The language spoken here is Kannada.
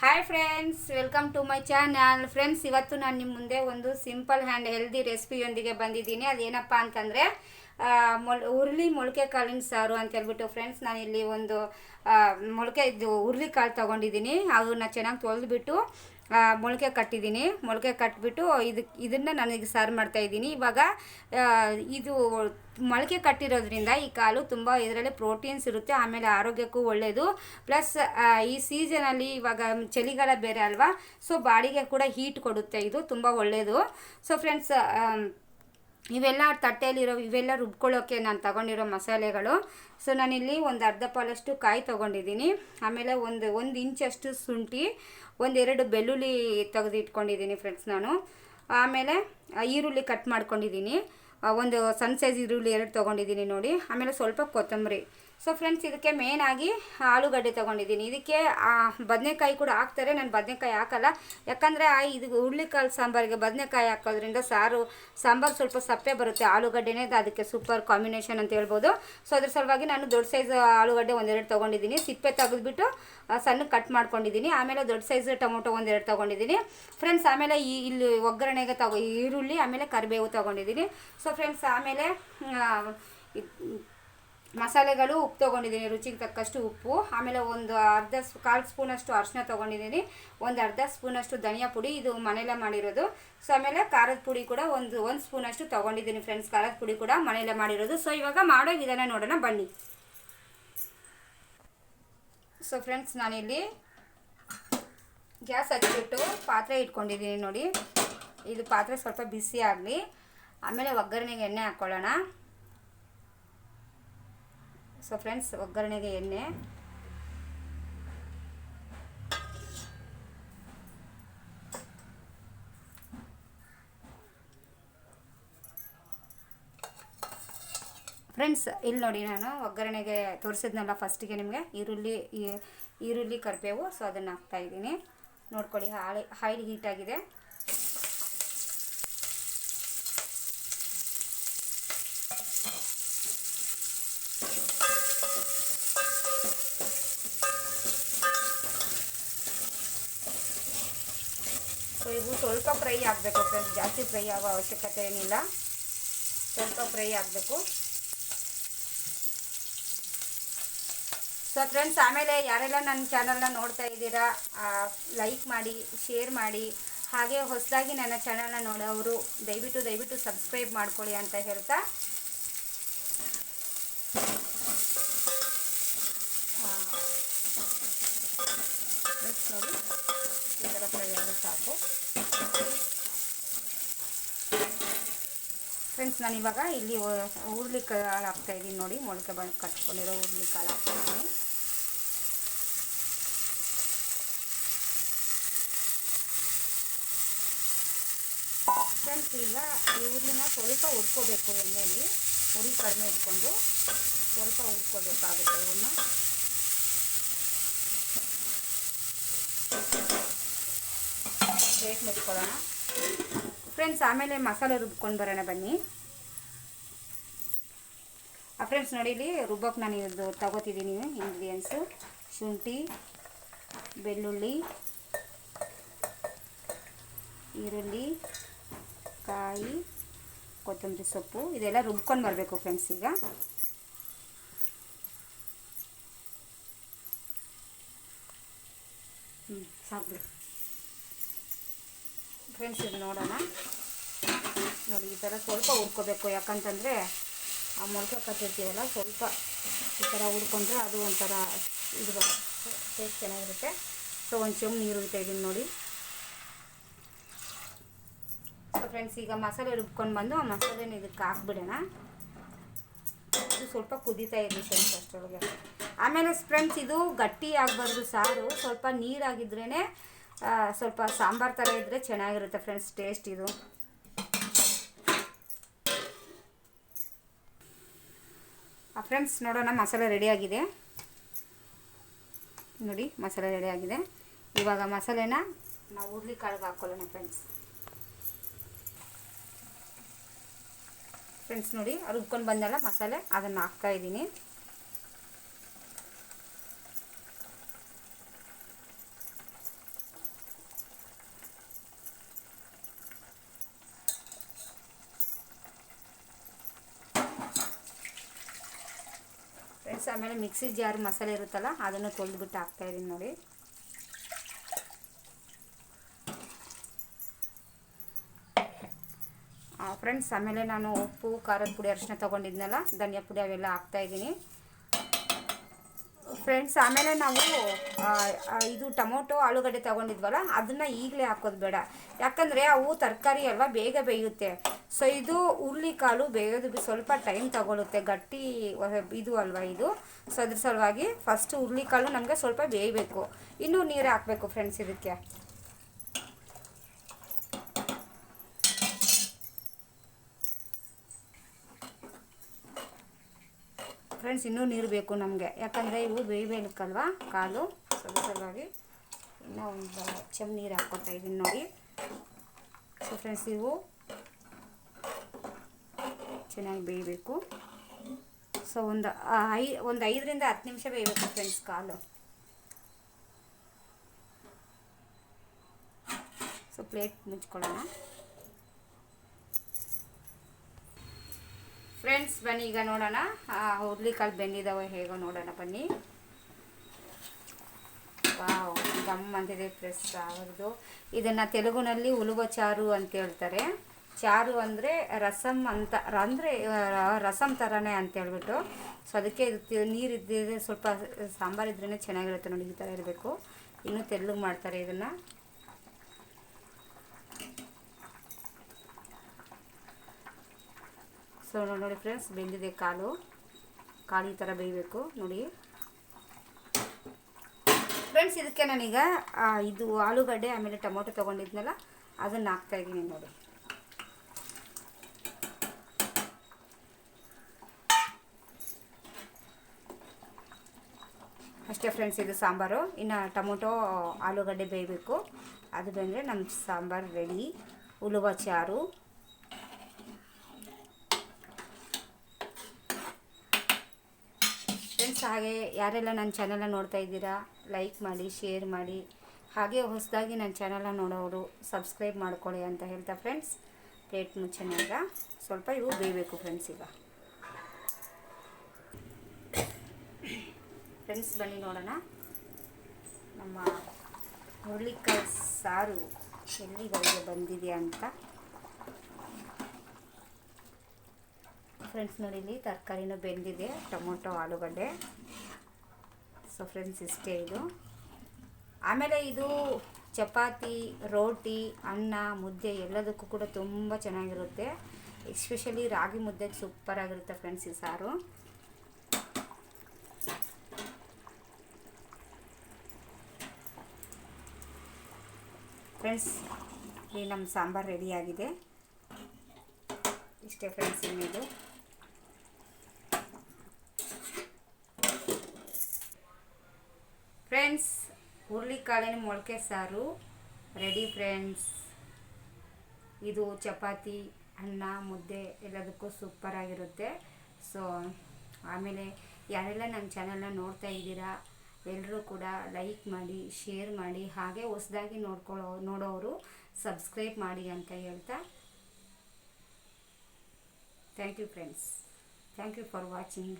Hi friends welcome to my channel friends ಇವತ್ತು ನಾನು ನಿಮ್ಮ ಮುಂದೆ ಒಂದು ಸಿಂಪಲ್ ಆ್ಯಂಡ್ ಹೆಲ್ದಿ ರೆಸಿಪಿಯೊಂದಿಗೆ ಬಂದಿದ್ದೀನಿ. ಅದೇನಪ್ಪ ಅಂತಂದರೆ ಮೊಳ ಹುರುಳಿ ಮೊಳಕೆ ಕಾಳಿನ ಸಾರು ಅಂತ ಹೇಳ್ಬಿಟ್ಟು ಫ್ರೆಂಡ್ಸ್ ನಾನು ಇಲ್ಲಿ ಒಂದು ಮೊಳಕೆ, ಇದು ಹುರುಳಿ ಕಾಳು ತೊಗೊಂಡಿದ್ದೀನಿ. ಅದನ್ನ ಚೆನ್ನಾಗಿ ತೊಳೆದ್ಬಿಟ್ಟು ಮೊಳಕೆ ಕಟ್ಟಿದ್ದೀನಿ. ಮೊಳಕೆ ಕಟ್ಬಿಟ್ಟು ಇದಕ್ಕೆ ಇದನ್ನು ನನಗೆ ಸರ್ವ್ ಮಾಡ್ತಾ ಇದ್ದೀನಿ. ಇವಾಗ ಇದು ಮೊಳಕೆ ಕಟ್ಟಿರೋದ್ರಿಂದ ಈ ಕಾಲು ತುಂಬ ಇದರಲ್ಲಿ ಪ್ರೋಟೀನ್ಸ್ ಇರುತ್ತೆ, ಆಮೇಲೆ ಆರೋಗ್ಯಕ್ಕೂ ಒಳ್ಳೆಯದು ಪ್ಲಸ್ ಈ ಸೀಸನಲ್ಲಿ ಇವಾಗ ಚಳಿಗಾಲ ಬೇರೆ ಅಲ್ವಾ, ಸೊ ಬಾಡಿಗೆ ಕೂಡ ಹೀಟ್ ಕೊಡುತ್ತೆ. ಇದು ತುಂಬ ಒಳ್ಳೆಯದು ಸೊ ಫ್ರೆಂಡ್ಸ್ ಇವೆಲ್ಲ ತಟ್ಟೆಯಲ್ಲಿರೋ, ಇವೆಲ್ಲ ರುಬ್ಕೊಳ್ಳೋಕ್ಕೆ ನಾನು ತಗೊಂಡಿರೋ ಮಸಾಲೆಗಳು. ಸೊ ನಾನಿಲ್ಲಿ ಒಂದು ಅರ್ಧ ಪಾಲಷ್ಟು ಕಾಯಿ ತೊಗೊಂಡಿದ್ದೀನಿ. ಆಮೇಲೆ ಒಂದು ಒಂದು ಇಂಚಷ್ಟು ಶುಂಠಿ ಒಂದೆರಡು ಬೆಳ್ಳುಳ್ಳಿ ತೆಗೆದಿಟ್ಕೊಂಡಿದ್ದೀನಿ ಫ್ರೆಂಡ್ಸ್ ನಾನು. ಆಮೇಲೆ ಈರುಳ್ಳಿ ಕಟ್ ಮಾಡ್ಕೊಂಡಿದ್ದೀನಿ. ಒಂದು ಸಣ್ಣ ಸೈಜ್ ಈರುಳ್ಳಿ ಎರಡು ತೊಗೊಂಡಿದ್ದೀನಿ ನೋಡಿ. ಆಮೇಲೆ ಸ್ವಲ್ಪ ಕೊತ್ತಂಬರಿ. ಸೊ ಫ್ರೆಂಡ್ಸ್ ಇದಕ್ಕೆ ಮೇನ್ ಆಗಿ ಆಲೂಗಡ್ಡೆ ತೊಗೊಂಡಿದ್ದೀನಿ. ಇದಕ್ಕೆ ಬದನೆಕಾಯಿ ಕೂಡ ಹಾಕ್ತಾರೆ. ನಾನು ಬದನೆಕಾಯಿ ಹಾಕಲ್ಲ. ಯಾಕಂದರೆ, ಆ, ಇದು ಹುರುಳಿಕಾಳು ಸಾಂಬಾರಿಗೆ ಬದನೆಕಾಯಿ ಹಾಕೋದ್ರಿಂದ ಸಾರು, ಸಾಂಬಾರು ಸ್ವಲ್ಪ ಸಪ್ಪೆ ಬರುತ್ತೆ. ಆಲೂಗಡ್ಡೆನೇ ಅದು ಅದಕ್ಕೆ ಸೂಪರ್ ಕಾಂಬಿನೇಷನ್ ಅಂತ ಹೇಳ್ಬೋದು. ಸೊ ಅದ್ರ ಸಲುವಾಗಿ ನಾನು ದೊಡ್ಡ ಸೈಜ್ ಆಲೂಗಡ್ಡೆ ಒಂದೆರಡು ತೊಗೊಂಡಿದ್ದೀನಿ. ಸಿಪ್ಪೆ ತೆಗೆದುಬಿಟ್ಟು ಸಣ್ಣ ಕಟ್ ಮಾಡ್ಕೊಂಡಿದ್ದೀನಿ. ಆಮೇಲೆ ದೊಡ್ಡ ಸೈಜ್ ಟೊಮೊಟೊ ಒಂದೆರಡು ತೊಗೊಂಡಿದ್ದೀನಿ. ಫ್ರೆಂಡ್ಸ್ ಆಮೇಲೆ ಈ, ಇಲ್ಲಿ ಒಗ್ಗರಣೆಗೆ ತಗೋ ಈರುಳ್ಳಿ, ಆಮೇಲೆ ಕರಿಬೇವು ತೊಗೊಂಡಿದ್ದೀನಿ. ಸೊ ಫ್ರೆಂಡ್ಸ್ ಆಮೇಲೆ ಮಸಾಲೆಗಳು ಉಪ್ಪು ತೊಗೊಂಡಿದ್ದೀನಿ, ರುಚಿಗೆ ತಕ್ಕಷ್ಟು ಉಪ್ಪು. ಆಮೇಲೆ ಒಂದು ಅರ್ಧ ಸ್ಪೂ, ಕಾಲು ಸ್ಪೂನಷ್ಟು ಅರಿಶಿನ ತೊಗೊಂಡಿದ್ದೀನಿ. ಒಂದು ಅರ್ಧ ಸ್ಪೂನಷ್ಟು ಧನಿಯಾ ಪುಡಿ, ಇದು ಮನೆಯಲ್ಲೇ ಮಾಡಿರೋದು. ಸೊ ಆಮೇಲೆ ಖಾರದ ಪುಡಿ ಕೂಡ ಒಂದು ಒಂದು ಸ್ಪೂನಷ್ಟು ತೊಗೊಂಡಿದ್ದೀನಿ ಫ್ರೆಂಡ್ಸ್ ಖಾರದ ಪುಡಿ ಕೂಡ ಮನೆಯಲ್ಲೇ ಮಾಡಿರೋದು. ಸೊ ಇವಾಗ ಮಾಡೋ ವಿಧಾನ ನೋಡೋಣ, ಬನ್ನಿ. ಸೊ ಫ್ರೆಂಡ್ಸ್ ನಾನಿಲ್ಲಿ ಗ್ಯಾಸ್ ಹಚ್ಚಿಬಿಟ್ಟು ಪಾತ್ರೆ ಇಟ್ಕೊಂಡಿದ್ದೀನಿ ನೋಡಿ. ಇದು ಪಾತ್ರೆ ಸ್ವಲ್ಪ ಬಿಸಿ ಆಗಲಿ. ಆಮೇಲೆ ಒಗ್ಗರಣೆಗೆ ಎಣ್ಣೆ ಹಾಕ್ಕೊಳ್ಳೋಣ ಸೊ ಫ್ರೆಂಡ್ಸ್, ಒಗ್ಗರಣೆಗೆ ಎಣ್ಣೆ. ಫ್ರೆಂಡ್ಸ್, ಇಲ್ಲಿ ನೋಡಿ ನಾನು ಒಗ್ಗರಣೆಗೆ ತೋರಿಸಿದ್ನಲ್ಲ ಫಸ್ಟಿಗೆ ನಿಮಗೆ, ಈರುಳ್ಳಿ ಈರುಳ್ಳಿ ಕರಿಬೇವು. ಸೊ ಅದನ್ನು ಹಾಕ್ತಾಯಿದ್ದೀನಿ ನೋಡ್ಕೊಳ್ಳಿ, ಹಾಳಿ ಹೈಡ್ ಹೀಟ್ ಸೊ ಇವು ಸ್ವಲ್ಪ ಫ್ರೈ ಆಗಬೇಕು ಫ್ರೆಂಡ್ಸ್ ಜಾಸ್ತಿ ಫ್ರೈ ಆಗೋ ಅವಶ್ಯಕತೆ ಏನಿಲ್ಲ. ಸ್ವಲ್ಪ ಫ್ರೈ ಆಗಬೇಕು. ಸೊ ಫ್ರೆಂಡ್ಸ್ ಆಮೇಲೆ ಯಾರೆಲ್ಲ ನನ್ನ ಚಾನಲ್ನ ನೋಡ್ತಾ ಇದ್ದೀರಾ ಲೈಕ್ ಮಾಡಿ ಶೇರ್ ಮಾಡಿ, ಹಾಗೆ ಹೊಸದಾಗಿ ನನ್ನ ಚಾನಲ್ನ ನೋಡೋರು ದಯವಿಟ್ಟು ದಯವಿಟ್ಟು ಸಬ್ಸ್ಕ್ರೈಬ್ ಮಾಡ್ಕೊಳ್ಳಿ ಅಂತ ಹೇಳ್ತಾ ಆ, friends ನೋಡಿ ಈ ಥರ ಫ್ರೈ ಆದರೆ ಸಾಕು ಫ್ರೆಂಡ್ಸ್ ನಾನು ಇವಾಗ ಇಲ್ಲಿ ಹುರುಳಿ ಕಾಳು ಹಾಕ್ತಾ ಇದ್ದೀನಿ ನೋಡಿ. ಮೊಳಕೆ ಬಂದು ಕಟ್ಕೊಂಡಿರೋ ಹುರುಳಿ ಕಾಳು ಹಾಕ್ತೀನಿ ಫ್ರೆಂಡ್ಸ್ ಈಗ ಈ ಹುರುಳಿನ ಸ್ವಲ್ಪ ಹುರ್ಕೋಬೇಕು ಎಣ್ಣೆಯಲ್ಲಿ ಹುರಿ ಕಡಿಮೆ ಇಟ್ಕೊಂಡು ಸ್ವಲ್ಪ ಹುರ್ಕೋಬೇಕಾಗುತ್ತೆ ಇವನ್ನ ರೇಟ್ ಮುಟ್ಕೊಳ್ಳೋಣ ಫ್ರೆಂಡ್ಸ್ ಆಮೇಲೆ ಮಸಾಲೆ ರುಬ್ಕೊಂಡು ಬರೋಣ ಬನ್ನಿ. ಆ ಫ್ರೆಂಡ್ಸ್ ನೋಡಿ ಇಲ್ಲಿ ರುಬ್ಬಕ್ಕೆ ನಾನು ಇದು ತಗೋತಿದ್ದೀನಿ ಇಂಗ್ರೀಡಿಯೆಂಟ್ಸು ಶುಂಠಿ, ಬೆಳ್ಳುಳ್ಳಿ, ಈರುಳ್ಳಿ, ಕಾಯಿ, ಕೊತ್ತಂಬರಿ ಸೊಪ್ಪು, ಇದೆಲ್ಲ ರುಬ್ಕೊಂಡು ಬರಬೇಕು ಫ್ರೆಂಡ್ಸ್ ಈಗ. ಹ್ಞೂ ಸಾಕು ಫ್ರೆಂಡ್ಸ್ ಇದು ನೋಡೋಣ. ನೋಡಿ, ಈ ಥರ ಸ್ವಲ್ಪ ಹುರ್ಕೋಬೇಕು. ಯಾಕಂತಂದರೆ, ಆ ಮೊಳಕೆ ಕಟ್ಟಿರ್ತೀವಲ್ಲ ಸ್ವಲ್ಪ ಈ ಥರ ಹುರ್ಕೊಂಡ್ರೆ ಅದು ಒಂಥರ ಇದು ಬರುತ್ತೆ. ಟೇಸ್ಟ್ ಚೆನ್ನಾಗಿರುತ್ತೆ. ಸೊ ಒಂದು ಚಮ್ ನೀರು ಇಡ್ತಾ ಇದ್ದೀನಿ ನೋಡಿ. ಸೊ ಫ್ರೆಂಡ್ಸ್ ಈಗ ಮಸಾಲೆ ರುಬ್ಕೊಂಡು ಬಂದು ಆ ಮಸಾಲೆನ ಇದಕ್ಕೆ ಹಾಕ್ಬಿಡೋಣ. ಇದು ಸ್ವಲ್ಪ ಕುದೀತಾ ಇರಲಿ ಫ್ರೆಂಡ್ಸ್ ಅಷ್ಟರೊಳಗೆ. ಆಮೇಲೆ ಫ್ರೆಂಡ್ಸ್ ಇದು ಗಟ್ಟಿ ಆಗಬಾರ್ದು ಸಾರು. ಸ್ವಲ್ಪ ನೀರಾಗಿದ್ರೇ ಸ್ವಲ್ಪ ಸಾಂಬಾರು ಥರ ಇದ್ದರೆ ಚೆನ್ನಾಗಿರುತ್ತೆ ಫ್ರೆಂಡ್ಸ್ ಟೇಸ್ಟ್ ಇದು. ಫ್ರೆಂಡ್ಸ್ ನೋಡೋಣ, ಮಸಾಲೆ ರೆಡಿಯಾಗಿದೆ ನೋಡಿ, ಮಸಾಲೆ ರೆಡಿಯಾಗಿದೆ ಇವಾಗ ಮಸಾಲೆನ ನಾವು ಹುರ್ಲಿ ಕಾಳಿಗೆ ಹಾಕ್ಕೊಳ್ಳೋಣ ಫ್ರೆಂಡ್ಸ್ ಫ್ರೆಂಡ್ಸ್ ನೋಡಿ ರುಬ್ಕೊಂಡು ಬಂದಲ್ಲ ಮಸಾಲೆ, ಅದನ್ನು ಹಾಕ್ತಾ ಇದ್ದೀನಿ. ಫ್ರೆಂಡ್ಸ್ ಆಮೇಲೆ ಮಿಕ್ಸಿ ಜಾರ್ ಮಸಾಲೆ ಇರುತ್ತಲ್ಲ, ಅದನ್ನು ತೊಳೆದ್ಬಿಟ್ಟು ಹಾಕ್ತಾಯಿದ್ದೀನಿ ನೋಡಿ. ಫ್ರೆಂಡ್ಸ್ ಆಮೇಲೆ ನಾನು ಉಪ್ಪು, ಖಾರದ ಪುಡಿ ಅರಿಶಿನ ತೊಗೊಂಡಿದ್ನಲ್ಲ, ಧನಿಯಾ ಪುಡಿ ಅವೆಲ್ಲ ಹಾಕ್ತಾಯಿದ್ದೀನಿ ಫ್ರೆಂಡ್ಸ್ ಆಮೇಲೆ ನಾವು ಇದು ಟೊಮೊಟೊ, ಆಲೂಗಡ್ಡೆ ತೊಗೊಂಡಿದ್ವಲ್ಲ, ಅದನ್ನು ಈಗಲೇ ಹಾಕೋದು ಬೇಡ. ಯಾಕಂದರೆ ಅವು ತರಕಾರಿ ಅಲ್ವಾ, ಬೇಗ ಬೇಯುತ್ತೆ. ಸೊ ಇದು ಕಾಳು ಬೇಯೋದು ಸ್ವಲ್ಪ ಟೈಮ್ ತಗೊಳುತ್ತೆ. ಗಟ್ಟಿ ಇದು ಅಲ್ವಾ ಇದು? ಸೊ ಅದ್ರ ಸಲುವಾಗಿ ಫಸ್ಟ್ ಹುರುಳಿಕಾಳು ನಮಗೆ ಸ್ವಲ್ಪ ಬೇಯಬೇಕು. ಇನ್ನೂ ನೀರು ಹಾಕಬೇಕು ಫ್ರೆಂಡ್ಸ್ ಇದಕ್ಕೆ. ಫ್ರೆಂಡ್ಸ್ ಇನ್ನೂ ನೀರು ಬೇಕು ನಮಗೆ. ಯಾಕಂದರೆ ಇವು ಬೇಯಬೇಕಲ್ವಾ ಕಾಲು ಸೊ ಅದ್ರ ಸಲುವಾಗಿ ಇನ್ನೂ ಒಂದು ಚಮ್ ನೀರು ಹಾಕ್ಕೊತಾ ಇದ್ದೀನಿ ನೋಡಿ. ಸೊ ಫ್ರೆಂಡ್ಸ್ ಇವು ಚೆನ್ನಾಗಿ ಬೇಯಬೇಕು. ಸೊ ಒಂದು ಐ, ಒಂದು ಐದರಿಂದ ಹತ್ತು ನಿಮಿಷ ಬೇಯಬೇಕು ಫ್ರೆಂಡ್ಸ್ ಕಾಲು. ಸೊ ಪ್ಲೇಟ್ ಮುಚ್ಕೊಳ್ಳೋಣ. ಫ್ರೆಂಡ್ಸ್ ಬನ್ನಿ, ಈಗ ನೋಡೋಣ. ಹುರ್ಲಿಕಾಳು ಬೆಂದಿದ್ದಾವೆ ಹೇಗೋ ನೋಡೋಣ ಬನ್ನಿ. ವಾವ್ ಗಮ್ ಅಂತಿದೆ ಪ್ರೆಸ್ ಅವ್ರದ್ದು. ಇದನ್ನು ತೆಲುಗುನಲ್ಲಿ ಉಲುವ ಚಾರು ಅಂತ ಹೇಳ್ತಾರೆ. ಚಾರು ಅಂದರೆ ರಸಮ್ ಅಂತ, ಅಂದರೆ ರಸಮ್ ಥರನೇ ಅಂತ ಹೇಳ್ಬಿಟ್ಟು. ಸೊ ಅದಕ್ಕೆ ಇದು ನೀರು ಇದ್ದಿದ್ರೆ ಸ್ವಲ್ಪ ಸಾಂಬಾರು ಇದ್ರೇ ಚೆನ್ನಾಗಿರುತ್ತೆ ನೋಡಿ, ಈ ಥರ ಇರಬೇಕು. ಇನ್ನೂ ತೆಳ್ಳಗೆ ಮಾಡ್ತಾರೆ ಇದನ್ನು. ಸೊ ನೋಡಿ ಫ್ರೆಂಡ್ಸ್ ಬೆಂದಿದೆ ಕಾಲು ಕಾಲು ಈ ಥರ ಬೇಯಬೇಕು, ನೋಡಿ. ಫ್ರೆಂಡ್ಸ್ ಇದಕ್ಕೆ ನಾನೀಗ ಇದು ಆಲೂಗಡ್ಡೆ, ಆಮೇಲೆ ಟೊಮೊಟೊ ತೊಗೊಂಡಿದ್ನಲ್ಲ, ಅದನ್ನು ಹಾಕ್ತಾಯಿದ್ದೀನಿ ನೋಡಿ. ಅಷ್ಟೇ ಫ್ರೆಂಡ್ಸ್ ಇದು ಸಾಂಬಾರು. ಇನ್ನು ಟೊಮೊಟೊ, ಆಲೂಗಡ್ಡೆ ಬೇಯಬೇಕು. ಅದು ಬಂದರೆ ನಮ್ಮ ಸಾಂಬಾರು ರೆಡಿ ಉಲುವ ಚಾರು. ಫ್ರೆಂಡ್ಸ್ ಹಾಗೆ ಯಾರೆಲ್ಲ ನನ್ನ ಚಾನಲ್ನ ನೋಡ್ತಾ ಇದ್ದೀರಾ ಲೈಕ್ ಮಾಡಿ ಶೇರ್ ಮಾಡಿ. ಹಾಗೆ ಹೊಸದಾಗಿ ನನ್ನ ಚಾನಲ್ನ ನೋಡೋರು ಸಬ್ಸ್ಕ್ರೈಬ್ ಮಾಡ್ಕೊಳ್ಳಿ ಅಂತ ಹೇಳ್ತಾ ಫ್ರೆಂಡ್ಸ್ ಪ್ಲೇಟ್ ಮುಚ್ಚನಾಗ ಸ್ವಲ್ಪ ಇವು ಬೇಯಬೇಕು ಫ್ರೆಂಡ್ಸ್ ಈಗ. ಫ್ರೆಂಡ್ಸ್ ಬನ್ನಿ ನೋಡೋಣ. ನಮ್ಮ ಹುರುಳಿಕಾಯಿ ಸಾರು ಎಲ್ಲಿವರೆಗೆ ಬಂದಿದೆ ಅಂತ. ಫ್ರೆಂಡ್ಸ್ ನೋಡಿ, ಇಲ್ಲಿ ತರಕಾರಿನೂ ಬೆಂದಿದೆ, ಟೊಮೊಟೊ, ಆಲೂಗಡ್ಡೆ. ಸೊ ಫ್ರೆಂಡ್ಸ್ ಇಷ್ಟೇ ಇದು. ಆಮೇಲೆ ಇದು ಚಪಾತಿ, ರೋಟಿ, ಅನ್ನ, ಮುದ್ದೆ ಎಲ್ಲದಕ್ಕೂ ಕೂಡ ತುಂಬ ಚೆನ್ನಾಗಿರುತ್ತೆ. ಎಸ್ಪೆಷಲಿ ರಾಗಿ ಮುದ್ದೆಗೆ ಸೂಪರಾಗಿರುತ್ತೆ ಫ್ರೆಂಡ್ಸ್ ಈ ಸಾರು. ಫ್ರೆಂಡ್ಸ್, ಇಲ್ಲಿ ನಮ್ಮ ಸಾಂಬಾರು ರೆಡಿಯಾಗಿದೆ ಇಷ್ಟೇ ಫ್ರೆಂಡ್ಸ್ ಇನ್ನಿದು. ಫ್ರೆಂಡ್ಸ್, ಹುರುಳಿಕಾಳಿನ ಮೊಳಕೆ ಸಾರು ರೆಡಿ ಫ್ರೆಂಡ್ಸ್. ಇದು ಚಪಾತಿ, ಅನ್ನ, ಮುದ್ದೆ ಎಲ್ಲದಕ್ಕೂ ಸೂಪರಾಗಿರುತ್ತೆ ಸೊ ಆಮೇಲೆ ಯಾರೆಲ್ಲ ನನ್ನ ಚಾನಲ್ನ ನೋಡ್ತಾ ಇದ್ದೀರಾ ಎಲ್ಲರೂ ಕೂಡ ಲೈಕ್ ಮಾಡಿ ಶೇರ್ ಮಾಡಿ, ಹಾಗೆ ಹೊಸದಾಗಿ ನೋಡ್ಕೊಳ್ಳೋ ನೋಡೋರು ಸಬ್ಸ್ಕ್ರೈಬ್ ಮಾಡಿ ಅಂತ ಹೇಳ್ತಾ thank you friends thank you for watching